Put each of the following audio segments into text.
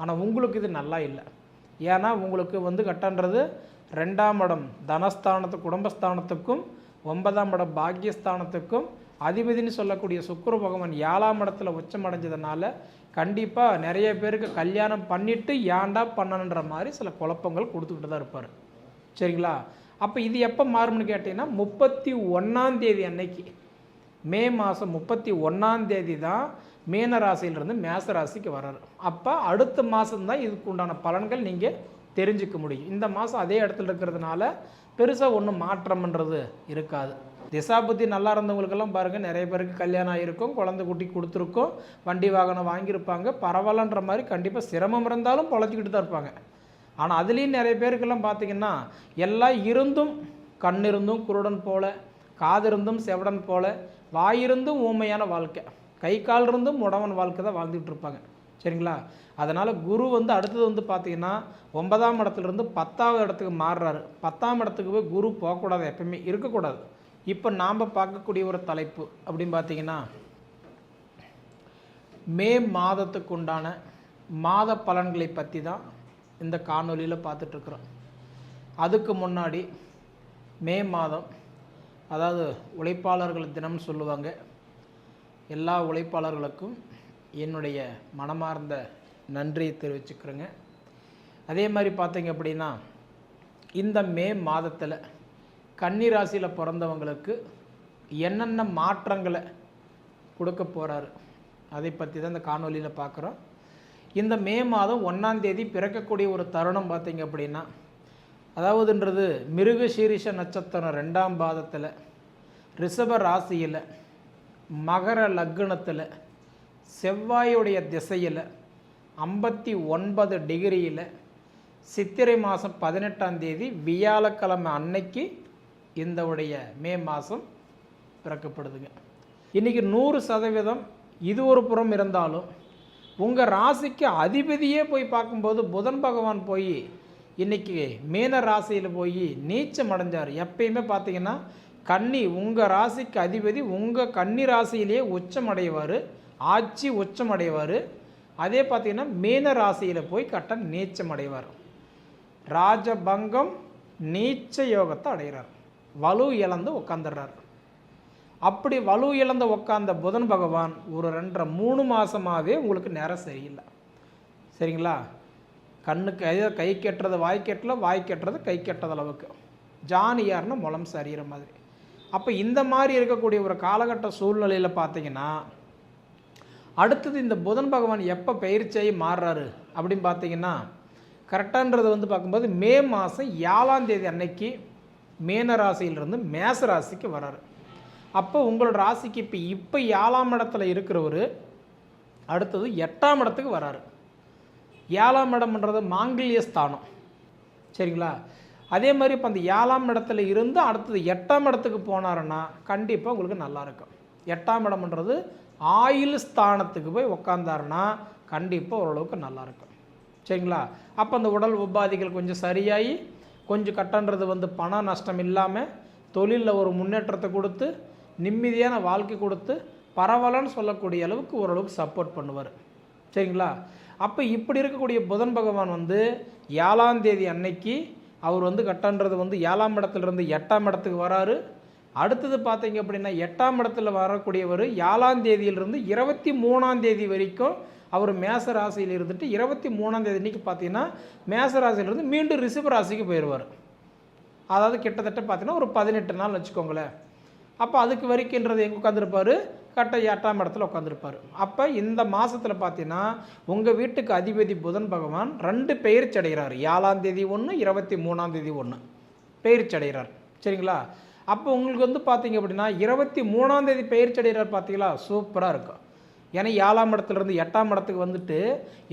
ஆனால் உங்களுக்கு இது நல்லா இல்லை. ஏன்னா உங்களுக்கு வந்து கட்டன்றது ரெண்டாம் இடம் தனஸ்தானத்து குடும்பஸ்தானத்துக்கும் ஒன்பதாம் இடம் பாக்கியஸ்தானத்துக்கும் அதிபதினு சொல்லக்கூடிய சுக்கிர பகவான் ஏழாம் இடத்துல உச்சமடைஞ்சதுனால கண்டிப்பாக நிறைய பேருக்கு கல்யாணம் பண்ணிட்டு ஏன்டா பண்ணணுன்ற மாதிரி சில குழப்பங்கள் கொடுத்துக்கிட்டு தான் இருப்பார். சரிங்களா? அப்போ இது எப்போ மாறும்னு கேட்டிங்கன்னா முப்பத்தி ஒன்றாம் தேதி அன்னைக்கு. மே மாதம் முப்பத்தி ஒன்றாம் தேதி தான் மீன ராசியிலிருந்து மேச ராசிக்கு வர்றாரு. அப்போ அடுத்த மாதம்தான் இதுக்கு உண்டான பலன்கள் நீங்கள் தெரிஞ்சுக்க முடியும். இந்த மாதம் அதே இடத்துல இருக்கிறதுனால பெருசாக ஒன்றும் மாற்றம்ன்றது இருக்காது. திசாபுத்தி நல்லா இருந்தவங்களுக்கெல்லாம் பாருங்கள் நிறைய பேருக்கு கல்யாணம் ஆகிருக்கும் குழந்தை குட்டி கொடுத்துருக்கோம் வண்டி வாகனம் வாங்கியிருப்பாங்க பரவாயில்லன்ற மாதிரி கண்டிப்பாக சிரமம் இருந்தாலும் பொழைச்சிக்கிட்டு தான் இருப்பாங்க. ஆனால் அதுலேயும் நிறைய பேருக்கெல்லாம் பார்த்தீங்கன்னா எல்லாம் இருந்தும் கண் இருந்தும் குருடன் போல காதிருந்தும் செவடன் போல வாயிருந்தும் ஊமையான வாழ்க்கை. கை கால் இருந்தும் உடவன் வாழ்க்கை தான் வாழ்ந்துகிட்ருப்பாங்க சரிங்களா? அதனால் குரு வந்து அடுத்தது வந்து பார்த்தீங்கன்னா ஒன்பதாம் இடத்துலேருந்து பத்தாவது இடத்துக்கு மாறுறாரு. பத்தாம் இடத்துக்கு போய் குரு போகக்கூடாது எப்பயுமே இருக்கக்கூடாது. இப்போ நாம் பார்க்கக்கூடிய ஒரு தலைப்பு அப்படின்னு பார்த்தீங்கன்னா மே மாதத்துக்கு உண்டான மாத பலன்களை பற்றி தான் இந்த காணொலியில் பார்த்துட்ருக்குறோம் அதுக்கு முன்னாடி மே மாதம் அதாவது உழைப்பாளர்கள் தினம்னு சொல்லுவாங்க. எல்லா உழைப்பாளர்களுக்கும் என்னுடைய மனமார்ந்த நன்றியை தெரிவிச்சுக்கிறேங்க. அதே மாதிரி பார்த்தீங்க அப்படின்னா இந்த மே மாதத்தில் கன்னி ராசியில் பிறந்தவங்களுக்கு என்னென்ன மாற்றங்களை கொடுக்க போகிறாரு அதை பற்றி தான் இந்த காணொலியில் பார்க்குறோம். இந்த மே மாதம் ஒன்றாம் தேதி பிறக்கக்கூடிய ஒரு தருணம் பார்த்தீங்க அப்படின்னா அதாவதுன்றது மிருகசீரிஷ நட்சத்திரம் ரெண்டாம் பாதத்தில் ரிஷப ராசியில் மகர லக்னத்தில் செவ்வாயுடைய திசையில் ஐம்பத்தி ஒன்பது டிகிரியில் சித்திரை மாதம் பதினெட்டாம் தேதி வியாழக்கிழமை அன்னைக்கு இந்த உடைய மே மாதம் பிறக்கப்படுதுங்க. இன்றைக்கி நூறு சதவீதம் இது ஒரு புறம் இருந்தாலும் உங்கள் ராசிக்கு அதிபதியே போய் பார்க்கும்போது புதன் பகவான் போய் இன்னைக்கு மீன ராசியில் போய் நீச்சம் அடைஞ்சார். எப்பயுமே பார்த்தீங்கன்னா கன்னி உங்கள் ராசிக்கு அதிபதி உங்கள் கன்னி ராசியிலேயே உச்சம் அடைவார் ஆட்சி உச்சம் அடைவார் அதே பார்த்தீங்கன்னா மீன ராசியில் போய் கட்ட நீச்சம் அடைவார் ராஜபங்கம் நீச்ச யோகத்தை அடைகிறார். வலு இழந்து உட்காந்துடுறார் அப்படி வலு இழந்து உட்காந்த புதன் பகவான் ஒரு ரெண்டரை மூணு மாதமாகவே உங்களுக்கு நேரம் சரியில்லை. சரிங்களா? கண்ணுக்கு ஐயோ கை கெட்டுறது வாய் கெட்டல வாய் கெட்டுறது கை கெட்டது அளவுக்கு. ஜானியார்னு முளம் சரிகிற மாதிரி. அப்போ இந்த மாதிரி இருக்கக்கூடிய ஒரு காலகட்ட சூழ்நிலையில் பார்த்தீங்கன்னா அடுத்தது இந்த புதன் பகவான் எப்போ பயிற்சியாகி மாறுறாரு அப்படின்னு பார்த்தீங்கன்னா கரெக்டான்றது வந்து பார்க்கும்போது மே மாதம் ஏழாம் தேதி அன்னைக்கு மேன ராசியிலிருந்து மேச ராசிக்கு வர்றாரு அப்போ உங்களோட ராசிக்கு இப்போ இப்போ ஏழாம் இடத்துல இருக்கிறவர் அடுத்தது எட்டாம் இடத்துக்கு வராரு. ஏழாம் இடம்ன்றது மாங்கல்ய ஸ்தானம். சரிங்களா? அதே மாதிரி இப்போ அந்த ஏழாம் இடத்துல இருந்து அடுத்தது எட்டாம் இடத்துக்கு போனாருன்னா கண்டிப்பாக உங்களுக்கு நல்லாயிருக்கும் எட்டாம் இடம்ன்றது ஆயுள் ஸ்தானத்துக்கு போய் உக்காந்தாருன்னா கண்டிப்பாக ஓரளவுக்கு நல்லா இருக்கும். சரிங்களா? அப்போ அந்த உடல் உபாதைகள் கொஞ்சம் சரியாகி கொஞ்சம் கட்டன்றது வந்து பண நஷ்டம் இல்லாமல் தொழிலில் ஒரு முன்னேற்றத்தை கொடுத்து நிம்மதியான வாழ்க்கை கொடுத்து பரவாயில்லன்னு சொல்லக்கூடிய அளவுக்கு ஓரளவுக்கு சப்போர்ட் பண்ணுவார். சரிங்களா? அப்போ இப்படி இருக்கக்கூடிய புதன் பகவான் வந்து ஏழாம் தேதி அன்னைக்கு அவர் வந்து கட்டன்றது வந்து ஏழாம் இடத்துலேருந்து எட்டாம் இடத்துக்கு வராரு. அடுத்தது பார்த்தீங்க அப்படின்னா எட்டாம் இடத்துல வரக்கூடியவர் ஏழாம் தேதியிலிருந்து இருபத்தி மூணாம் தேதி வரைக்கும் அவர் மேச ராசியில் இருந்துட்டு இருபத்தி மூணாம் தேதி அன்னைக்கு பார்த்தீங்கன்னா மேச ராசியிலிருந்து மீண்டும் ரிஷப ராசிக்கு போயிடுவார் அதாவது கிட்டத்தட்ட பார்த்தீங்கன்னா ஒரு பதினெட்டு நாள் வச்சுக்கோங்களேன். அப்போ அதுக்கு வரைக்குன்றது எங்கே உட்காந்துருப்பாரு கட்ட எட்டாம் இடத்துல உட்காந்துருப்பார் அப்போ இந்த மாதத்தில் பார்த்தீங்கன்னா உங்கள் வீட்டுக்கு அதிபதி புதன் பகவான் ரெண்டு பெயர்ச்சி அடைகிறார். ஏழாம் தேதி ஒன்று இருபத்தி மூணாம் தேதி ஒன்று பெயர்ச்சி அடைகிறார். சரிங்களா? அப்போ உங்களுக்கு வந்து பார்த்தீங்க அப்படின்னா இருபத்தி மூணாம் தேதி பெயர்ச்சி அடைகிறார் பார்த்தீங்களா சூப்பராக இருக்கும். ஏன்னா ஏழாம் இடத்துலேருந்து எட்டாம் இடத்துக்கு வந்துட்டு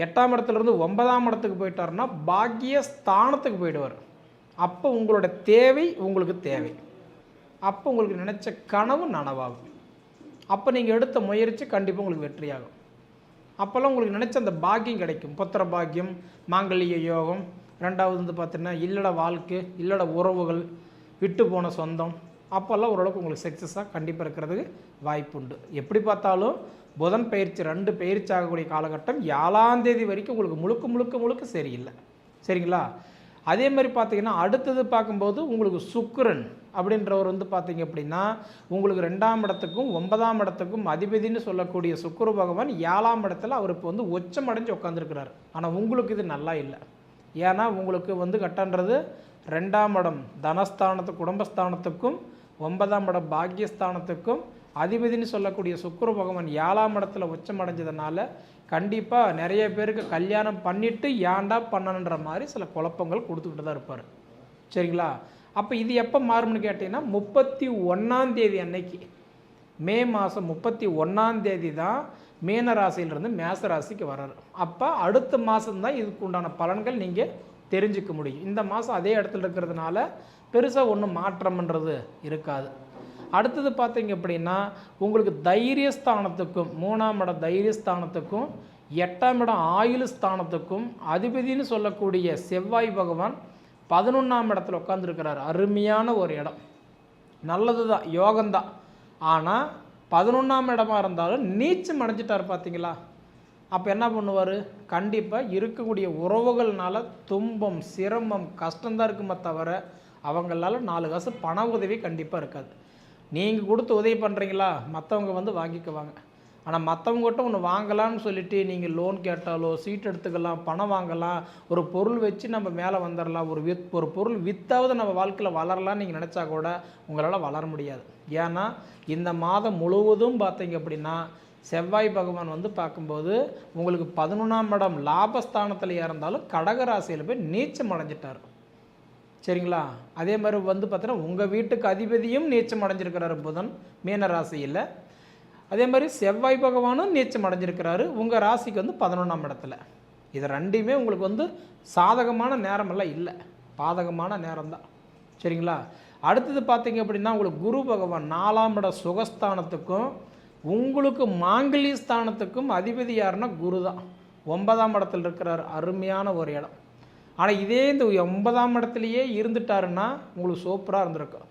எட்டாம் இடத்துலேருந்து ஒன்பதாம் இடத்துக்கு போயிட்டாருன்னா பாக்கிய ஸ்தானத்துக்கு போயிடுவார். அப்போ உங்களோட தேவை உங்களுக்கு தேவை. அப்போ உங்களுக்கு நினச்ச கனவு நனவாகும். அப்போ நீங்கள் எடுத்த முயற்சி கண்டிப்பாக உங்களுக்கு வெற்றியாகும். அப்போல்லாம் உங்களுக்கு நினச்ச அந்த பாக்கியம் கிடைக்கும். புத்திர பாக்கியம் மாங்கல்ய யோகம் ரெண்டாவது வந்து பார்த்தீங்கன்னா இல்லட வாழ்க்கை இல்லட உறவுகள் விட்டு போன சொந்தம். அப்போல்லாம் ஓரளவுக்கு உங்களுக்கு சக்ஸஸாக கண்டிப்பாக இருக்கிறதுக்கு வாய்ப்பு உண்டு. எப்படி பார்த்தாலும் புதன் பயிற்சி ரெண்டு பயிற்சி ஆகக்கூடிய காலகட்டம் ஏழாம் தேதி வரைக்கும் உங்களுக்கு முழுக்க முழுக்க முழுக்க சரியில்லை. சரிங்களா? அதே மாதிரி பார்த்தீங்கன்னா அடுத்தது பார்க்கும்போது உங்களுக்கு சுக்கரன் அப்படின்றவர் வந்து பார்த்தீங்க அப்படின்னா உங்களுக்கு ரெண்டாம் இடத்துக்கும் ஒன்பதாம் இடத்துக்கும் அதிபதினு சொல்லக்கூடிய சுக்கிர பகவான் ஏழாம் இடத்துல அவர் இப்போ வந்து ஒச்சம் அடைஞ்சு உட்காந்துருக்கிறார் ஆனால் உங்களுக்கு இது நல்லா இல்லை. ஏன்னா உங்களுக்கு வந்து கட்டன்றது ரெண்டாம் இடம் தனஸ்தானத்து குடும்பஸ்தானத்துக்கும் ஒன்பதாம் இடம் பாக்கியஸ்தானத்துக்கும் அதிபதினு சொல்லக்கூடிய சுக்கிர பகவான் ஏழாம் இடத்துல உச்சம் அடைஞ்சதுனால கண்டிப்பாக நிறைய பேருக்கு கல்யாணம் பண்ணிட்டு ஏன்டா பண்ணணுன்ற மாதிரி சில குழப்பங்கள் கொடுத்துக்கிட்டு தான் இருப்பார். சரிங்களா? அப்போ இது எப்போ மாறும்னு கேட்டிங்கன்னா முப்பத்தி ஒன்றாம் தேதி அன்னைக்கு. மே மாதம் முப்பத்தி ஒன்றாம் தேதி தான் மீன ராசியிலிருந்து மேச ராசிக்கு வர்றாரு. அப்போ அடுத்த மாதம்தான் இதுக்கு உண்டான பலன்கள் நீங்கள் தெரிஞ்சுக்க முடியும். இந்த மாதம் அதே இடத்துல இருக்கிறதுனால பெருசாக ஒன்றும் மாற்றம்ன்றது இருக்காது. அடுத்தது பார்த்தீங்க அப்படின்னா உங்களுக்கு தைரியஸ்தானத்துக்கும் மூணாம் இடம் தைரியஸ்தானத்துக்கும் எட்டாம் இடம் ஆயுள் ஸ்தானத்துக்கும் அதிபதினு சொல்லக்கூடிய செவ்வாய் பகவான் பதினொன்றாம் இடத்துல உட்காந்துருக்கிறார் அருமையான ஒரு இடம். நல்லது தான் யோகம்தான். ஆனால் பதினொன்றாம் இடமா இருந்தாலும் நீச்சம் அடைஞ்சிட்டார் பார்த்தீங்களா? அப்போ என்ன பண்ணுவார்? கண்டிப்பாக இருக்கக்கூடிய உறவுகள்னால துன்பம் சிரமம் கஷ்டம்தான் இருக்குமே தவிர அவங்களால நாலு காசு பண உதவி கண்டிப்பாக இருக்காது. நீங்கள் கொடுத்து உதவி பண்ணுறீங்களா மற்றவங்க வந்து வாங்கிக்குவாங்க. ஆனால் மற்றவங்ககிட்ட ஒன்று வாங்கலாம்னு சொல்லிட்டு நீங்கள் லோன் கேட்டாலோ சீட் எடுத்துக்கலாம் பணம் வாங்கலாம் ஒரு பொருள் வச்சு நம்ம மேலே வந்துடலாம் ஒரு வித் ஒரு பொருள் வித்தாவது நம்ம வாழ்க்கையில் வளரலாம்னு நீங்கள் நினச்சா கூட உங்களால் வளர முடியாது. ஏன்னா இந்த மாதம் முழுவதும் பார்த்தீங்க அப்படின்னா செவ்வாய் பகவான் வந்து பார்க்கும்போது உங்களுக்கு பதினொன்றாம் இடம் லாபஸ்தானத்தில் இருந்தாலும் கடகராசியில் போய் நீச்சம் அடைஞ்சிட்டார். சரிங்களா? அதே மாதிரி வந்து பார்த்தோன்னா உங்கள் வீட்டுக்கு அதிபதியும் நீச்சம் அடைஞ்சிருக்கிறாரு புதன் மீன ராசியில். அதே மாதிரி செவ்வாய் பகவானும் நீச்சம் அடைஞ்சிருக்கிறாரு உங்கள் ராசிக்கு வந்து பதினொன்றாம் இடத்துல. இது ரெண்டையுமே உங்களுக்கு வந்து சாதகமான நேரமெல்லாம் இல்லை. பாதகமான நேரம்தான். சரிங்களா? அடுத்தது பார்த்தீங்க அப்படின்னா உங்களுக்கு குரு பகவான் நாலாம் இட சுகஸ்தானத்துக்கும் உங்களுக்கு மாங்கலி ஸ்தானத்துக்கும் அதிபதி யாருன்னா குரு தான் ஒன்பதாம் இடத்துல இருக்கிறார். அருமையான ஒரு இடம். ஆனால் இதே இந்த ஒன்பதாம் இடத்துலையே இருந்துட்டாருன்னா உங்களுக்கு சூப்பராக இருந்திருக்கும்.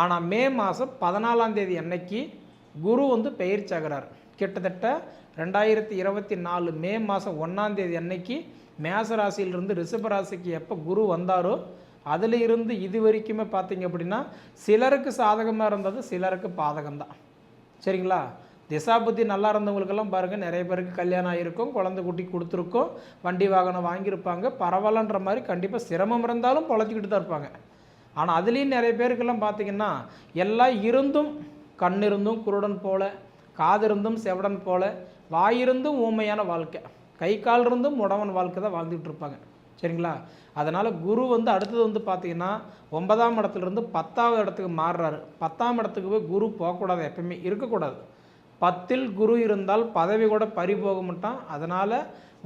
ஆனால் மே மாதம் பதினாலாம் தேதி அன்னைக்கு குரு வந்து பெயர்ச்சாகிறார் கிட்டத்தட்ட ரெண்டாயிரத்தி இருபத்தி நாலு மே மாதம் ஒன்றாந்தேதி அன்னைக்கு மேச ராசியிலிருந்து ரிஷப ராசிக்கு எப்போ குரு வந்தாரோ அதில் இருந்து இது வரைக்குமே பார்த்தீங்க அப்படின்னா சிலருக்கு சாதகமாக இருந்தது சிலருக்கு பாதகம்தான். சரிங்களா? திசாபுத்தி நல்லா இருந்தவங்களுக்கெல்லாம் பாருங்கள் நிறைய பேருக்கு கல்யாணம் ஆகிருக்கும் குழந்தை குட்டி கொடுத்துருக்கோம் வண்டி வாகனம் வாங்கியிருப்பாங்க பரவாயில்லன்ற மாதிரி கண்டிப்பாக சிரமம் இருந்தாலும் பொழைச்சிக்கிட்டு தான் இருப்பாங்க. ஆனால் அதுலேயும் நிறைய பேருக்கெல்லாம் பார்த்தீங்கன்னா எல்லாம் இருந்தும் கண் இருந்தும் குருடன் போல காது இருந்தும் செவடன் போல வாயிருந்தும் ஊமையான வாழ்க்கை. கை கால் இருந்தும் உடவன் வாழ்க்கை தான் வாழ்ந்துகிட்டு இருப்பாங்க. சரிங்களா? அதனால் குரு வந்து அடுத்தது வந்து பார்த்தீங்கன்னா ஒன்பதாம் இடத்துலேருந்து பத்தாவது இடத்துக்கு மாறுறாரு. பத்தாம் இடத்துக்கு போய் குரு போகக்கூடாது எப்பயுமே இருக்கக்கூடாது. பத்தில் குரு இருந்தால் பதவி கூட பறி போக மாட்டான். அதனால்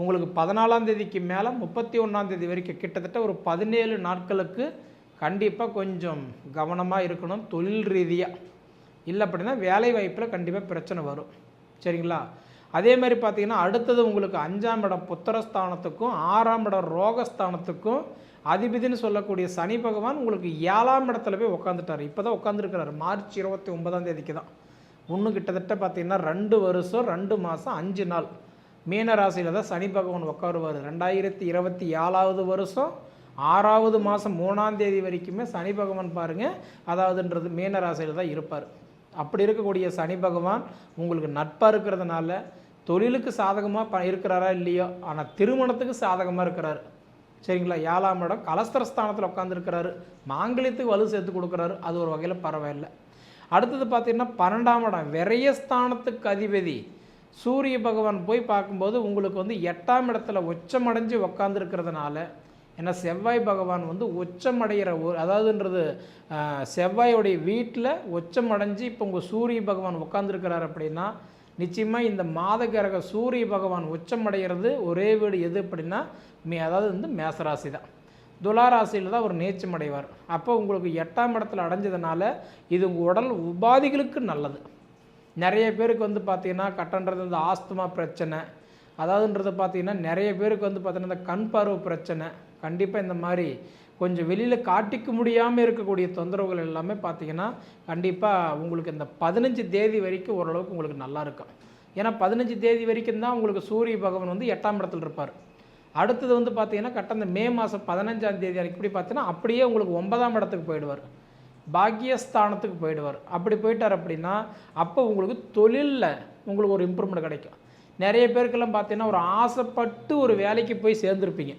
உங்களுக்கு பதினாலாம் தேதிக்கு மேலே முப்பத்தி ஒன்றாம் தேதி வரைக்கும் கிட்டத்தட்ட ஒரு பதினேழு நாட்களுக்கு கண்டிப்பாக கொஞ்சம் கவனமாக இருக்கணும். தொழில் ரீதியாக இல்லை அப்படின்னா வேலை வாய்ப்பில் கண்டிப்பாக பிரச்சனை வரும். சரிங்களா? அதே மாதிரி பார்த்தீங்கன்னா அடுத்தது உங்களுக்கு அஞ்சாம் இடம் புத்திரஸ்தானத்துக்கும் ஆறாம் இடம் ரோகஸ்தானத்துக்கும் அதிபதினு சொல்லக்கூடிய சனி பகவான் உங்களுக்கு ஏழாம் இடத்துல போய் உட்காந்துட்டார் இப்போ தான் உட்காந்துருக்கிறார் மார்ச் இருபத்தி ஒன்பதாம் தேதிக்கு தான் இன்னும் கிட்டத்தட்ட பார்த்தீங்கன்னா ரெண்டு வருஷம் ரெண்டு மாதம் அஞ்சு நாள். மீன ராசியில் தான் சனி பகவான் உட்காருவார் ரெண்டாயிரத்தி இருபத்தி ஏழாவது வருஷம் ஆறாவது மாதம் மூணாம் தேதி வரைக்குமே சனி பகவான் பாருங்கள் அதாவதுன்றது மீன ராசியில் தான் இருப்பார். அப்படி இருக்கக்கூடிய சனி பகவான் உங்களுக்கு நட்பாக இருக்கிறதுனால தொழிலுக்கு சாதகமாக ப இருக்கிறாரா இல்லையோ ஆனால் திருமணத்துக்கு சாதகமாக இருக்கிறார். சரிங்களா? ஏழாம் இடம் கலஸ்திரஸ்தானத்தில் உட்காந்துருக்கிறாரு மாங்கலியத்துக்கு வலு சேர்த்து கொடுக்குறாரு. அது ஒரு வகையில் பரவாயில்லை. அடுத்தது பார்த்தீங்கன்னா பன்னெண்டாம் இடம் விரயஸ்தானத்துக்கு அதிபதி. சூரிய பகவான் போய் பார்க்கும்போது உங்களுக்கு வந்து எட்டாம் இடத்துல உச்சமடைஞ்சு உக்காந்துருக்கிறதுனால ஏன்னா செவ்வாய் பகவான் வந்து உச்சமடைகிற ஒரு அதாவதுன்றது செவ்வாயோடைய வீட்டில் உச்சமடைஞ்சு இப்போ உங்கள் சூரிய பகவான் உட்காந்துருக்கிறார் அப்படின்னா நிச்சயமாக இந்த மாத கிரக சூரிய பகவான் உச்சமடைகிறது ஒரே வீடு எது அப்படின்னா மே அதாவது வந்து மேசராசி தான். துளாராசியில் தான் அவர் நேச்சம் அடைவார். அப்போ உங்களுக்கு எட்டாம் இடத்துல அடைஞ்சதுனால இது உங்கள் உடல் உபாதிகளுக்கு நல்லது. நிறைய பேருக்கு வந்து பார்த்தீங்கன்னா கட்டன்றது இந்த ஆஸ்துமா பிரச்சனை. அதாவதுன்றது பார்த்தீங்கன்னா நிறைய பேருக்கு வந்து பார்த்தீங்கன்னா இந்த கண் பார்வை பிரச்சனை. கண்டிப்பாக இந்த மாதிரி கொஞ்சம் வெளியில் காட்டிக்க முடியாமல் இருக்கக்கூடிய தொந்தரவுகள் எல்லாமே பார்த்தீங்கன்னா கண்டிப்பாக உங்களுக்கு இந்த பதினஞ்சு தேதி வரைக்கும் ஓரளவுக்கு உங்களுக்கு நல்லா இருக்கும். ஏன்னா பதினஞ்சு தேதி வரைக்கும் தான் உங்களுக்கு சூரிய பகவான் வந்து எட்டாம் இடத்துல இருப்பார். அடுத்தது வந்து பார்த்தீங்கன்னா கரெக்டாக இந்த மே மாதம் பதினஞ்சாம் தேதி வரைக்கும் இப்படி பார்த்தீங்கன்னா அப்படியே உங்களுக்கு ஒன்பதாம் இடத்துக்கு போயிடுவார். பாக்கியஸ்தானத்துக்கு போயிடுவார். அப்படி போயிட்டார் அப்படின்னா அப்போ உங்களுக்கு தொழிலில் உங்களுக்கு ஒரு இம்ப்ரூவ்மெண்ட் கிடைக்கும். நிறைய பேருக்கெல்லாம் பார்த்தீங்கன்னா ஒரு ஆசைப்பட்டு ஒரு வேலைக்கு போய் சேர்ந்துருப்பீங்க.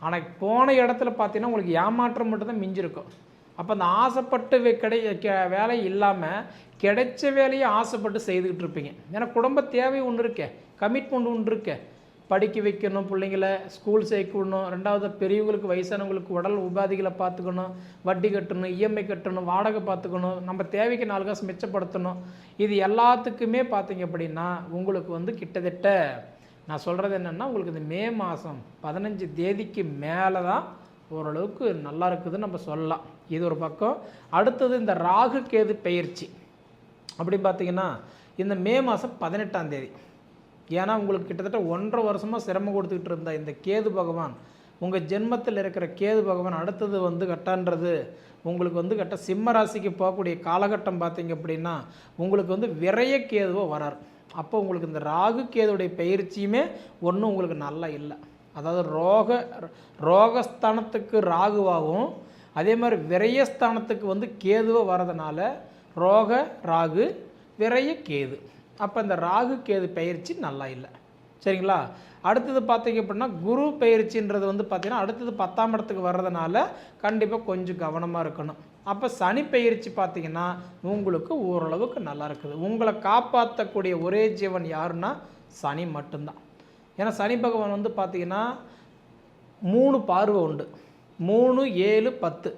ஆனால் போன இடத்துல பார்த்தீங்கன்னா உங்களுக்கு ஏமாற்றம் மட்டும்தான் மிஞ்சிருக்கும். அப்போ அந்த ஆசைப்பட்டு வே- கிடை வேலை இல்லாமல் கிடைச்ச வேலையை ஆசைப்பட்டு செய்துக்கிட்டு இருப்பீங்க. ஏன்னா குடும்ப தேவை ஒன்று இருக்கே கமிட்மெண்ட் ஒன்று இருக்கே. படிக்க வைக்கணும் பிள்ளைங்கள ஸ்கூல் சேர்க்கணும் ரெண்டாவது பெரியவங்களுக்கு வயசானவங்களுக்கு உடல் உபாதைகளை பார்த்துக்கணும் வட்டி கட்டணும் இஎம்ஐ கட்டணும் வாடகை பார்த்துக்கணும் நம்ம தேவைக்கு நாலு காசு மிச்சப்படுத்தணும். இது எல்லாத்துக்குமே பார்த்தீங்க அப்படின்னா உங்களுக்கு வந்து கிட்டத்தட்ட நான் சொல்கிறது என்னென்னா உங்களுக்கு இந்த மே மாதம் பதினஞ்சு தேதிக்கு மேலே தான் ஓரளவுக்கு நல்லா இருக்குதுன்னு நம்ம சொல்லலாம். இது ஒரு பக்கம். அடுத்தது இந்த ராகு கேது பயிற்சி அப்படி பார்த்தீங்கன்னா இந்த மே மாதம் பதினெட்டாம் தேதி. ஏன்னா உங்களுக்கு கிட்டத்தட்ட ஒன்றரை வருஷமாக சிரமம் கொடுத்துக்கிட்டு இருந்த இந்த கேது பகவான் உங்கள் ஜென்மத்தில் இருக்கிற கேது பகவான் அடுத்தது வந்து கட்டான்றது உங்களுக்கு வந்து கட்ட சிம்ம ராசிக்கு போகக்கூடிய காலகட்டம் பார்த்தீங்க அப்படின்னா உங்களுக்கு வந்து விரைய கேதுவோ வரார். அப்போ உங்களுக்கு இந்த ராகு கேதுடைய பயிற்சியுமே ஒன்றும் உங்களுக்கு நல்லா இல்லை. அதாவது ரோக ரோகஸ்தானத்துக்கு ராகுவாகவும் அதே மாதிரி விரயஸ்தானத்துக்கு வந்து கேதுவை வரதுனால ரோக ராகு விரைய கேது. அப்போ இந்த ராகு கேது பயிற்சி நல்லா இல்லை. சரிங்களா? அடுத்தது பார்த்தீங்க அப்படின்னா குரு பயிற்சின்றது வந்து பார்த்தீங்கன்னா அடுத்தது பத்தாம் இடத்துக்கு வர்றதுனால கண்டிப்பாக கொஞ்சம் கவனமாக இருக்கணும். அப்போ சனி பயிற்சி பார்த்தீங்கன்னா உங்களுக்கு ஓரளவுக்கு நல்லா இருக்குது. உங்களை காப்பாற்றக்கூடிய ஒரே ஜீவன் யாருன்னா சனி மட்டும்தான். ஏன்னா சனி பகவான் வந்து பார்த்தீங்கன்னா மூணு பார்வை உண்டு. மூணு ஏழு பத்து.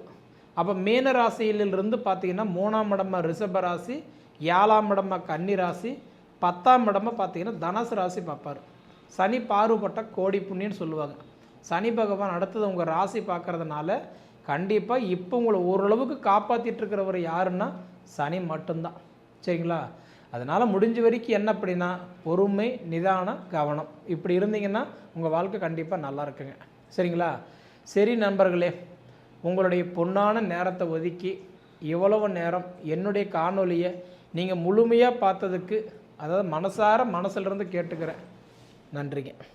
அப்போ மீன ராசியிலிருந்து பார்த்தீங்கன்னா மூணாம் இடமா ரிஷப ராசி ஏழாம் இடமா கன்னி ராசி பத்தாம் இடமா பார்த்தீங்கன்னா தனுசு ராசி பார்ப்பார். சனி பார்வப்பட்ட கோடி புண்ணியன்னு சொல்லுவாங்க. சனி பகவான் அடுத்தது உங்கள் ராசி பார்க்கறதுனால கண்டிப்பாக இப்போ உங்களை ஓரளவுக்கு காப்பாற்றிட்டு இருக்கிறவர் யாருன்னா சனி மட்டும்தான். சரிங்களா? அதனால் முடிஞ்ச வரைக்கும் என்ன அப்படின்னா பொறுமை நிதானம் கவனம். இப்படி இருந்தீங்கன்னா உங்கள் வாழ்க்கை கண்டிப்பாக நல்லா இருக்குங்க. சரிங்களா? சரி நண்பர்களே உங்களுடைய பொன்னான நேரத்தை ஒதுக்கி இவ்வளவு நேரம் என்னுடைய காணொலியை நீங்கள் முழுமையாக பார்த்ததுக்கு அதாவது மனசார மனசுலேருந்து கேட்டுக்கிறேன். நன்றிங்க.